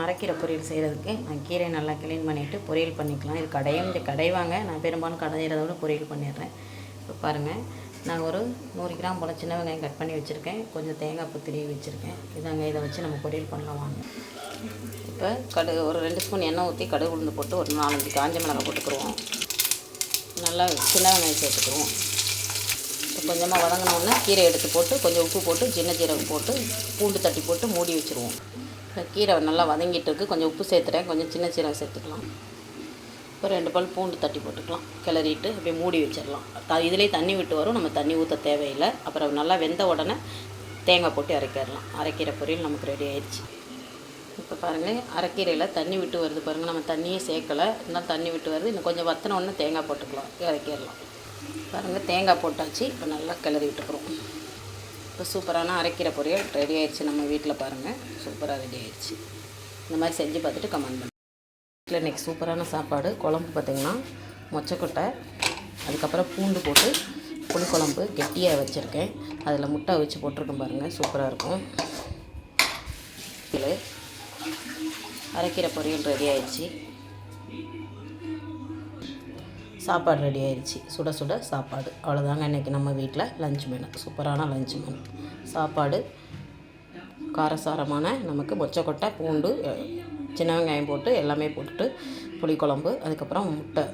அரைக்கீரை பொரியல் செய்கிறதுக்கு நான் கீரை நல்லா க்ளீன் பண்ணிவிட்டு பொரியல் பண்ணிக்கலாம். இது கடையும் இந்த கடைவாங்க. நான் பெரும்பாலும் கடையிறத விட பொரியல் பண்ணிடுறேன். இப்போ பாருங்கள் நான் ஒரு நூறு கிராம் போல் சின்ன வெங்காயம் கட் பண்ணி வச்சுருக்கேன். கொஞ்சம் தேங்காய் பூ திருவி வச்சுருக்கேன். இதாங்க இதை வச்சு நம்ம பொரியல் பண்ணலாம் வாங்க. இப்போ கடுகு ஒரு ரெண்டு ஸ்பூன் எண்ணெய் ஊற்றி கடுகு உளுந்து போட்டு ஒரு நாலஞ்சு காஞ்ச மிளகாய் போட்டுக்கிடுவோம் நல்லா சின்ன வெங்காயம் சேர்த்துக்குருவோம். இப்போ கொஞ்சமாக வதங்கினோடனே கீரை எடுத்து போட்டு கொஞ்சம் உப்பு போட்டு சின்ன ஜீரகம் போட்டு பூண்டு தட்டி போட்டு மூடி வச்சுருவோம். கீரை நல்லா வதங்கிட்டு இருக்கு கொஞ்சம் உப்பு சேர்த்துறேன். கொஞ்சம் சின்ன சீரகம் சேர்த்துக்கலாம். இப்போ ரெண்டு பல் பூண்டு தட்டி போட்டுக்கலாம். கிளறிட்டு அப்படியே மூடி வச்சிடலாம். த இதிலே தண்ணி விட்டு வரும். நம்ம தண்ணி ஊற்ற தேவையில்லை. அப்புறம் நல்லா வெந்த உடனே தேங்காய் போட்டு அரைக்கிடலாம். அரைக்கீரை பொரியல் நமக்கு ரெடி ஆயிடுச்சு. இப்போ பாருங்கள் அரைக்கீரையில் தண்ணி விட்டு வருது பாருங்கள் நம்ம தண்ணியே சேர்க்கலை. இருந்தாலும் தண்ணி விட்டு வருது. இன்னும் கொஞ்சம் வத்தின உடனே தேங்காய் போட்டுக்கலாம். இறக்கிடலாம். பாருங்கள் தேங்காய் போட்டாச்சு. இப்போ நல்லா கிளறி விட்டுக்கிறோம். இப்போ சூப்பரான அரைக்கிற பொரியல் ரெடி ஆயிடுச்சு நம்ம வீட்டில் பாருங்கள் சூப்பராக ரெடி ஆயிடுச்சு. இந்த மாதிரி செஞ்சு பார்த்துட்டு கமெண்ட் பண்ணுங்கள் வீட்டில் இன்றைக்கி சூப்பரான சாப்பாடு. குழம்பு பார்த்திங்கன்னா மொச்சக்கொட்டை அதுக்கப்புறம் பூண்டு போட்டு புளிக்குழம்பு கெட்டியாக வச்சுருக்கேன். அதில் முட்டை வச்சு போட்டிருக்கேன் பாருங்கள் சூப்பராக இருக்கும். அரைக்கிற பொரியல் ரெடி ஆயிடுச்சு. சாப்பாடு ரெடி ஆயிடுச்சு சுட சுட சாப்பாடு. அவ்வளோதாங்க இன்றைக்கி நம்ம வீட்டில் லஞ்ச் மெனு சூப்பரான லஞ்ச் மெனு சாப்பாடு காரசாரமான நமக்கு மொச்சக்கொட்டை பூண்டு சின்ன வெங்காயம் போட்டு எல்லாமே போட்டுட்டு புளிக்குழம்பு அதுக்கப்புறம் முட்டை.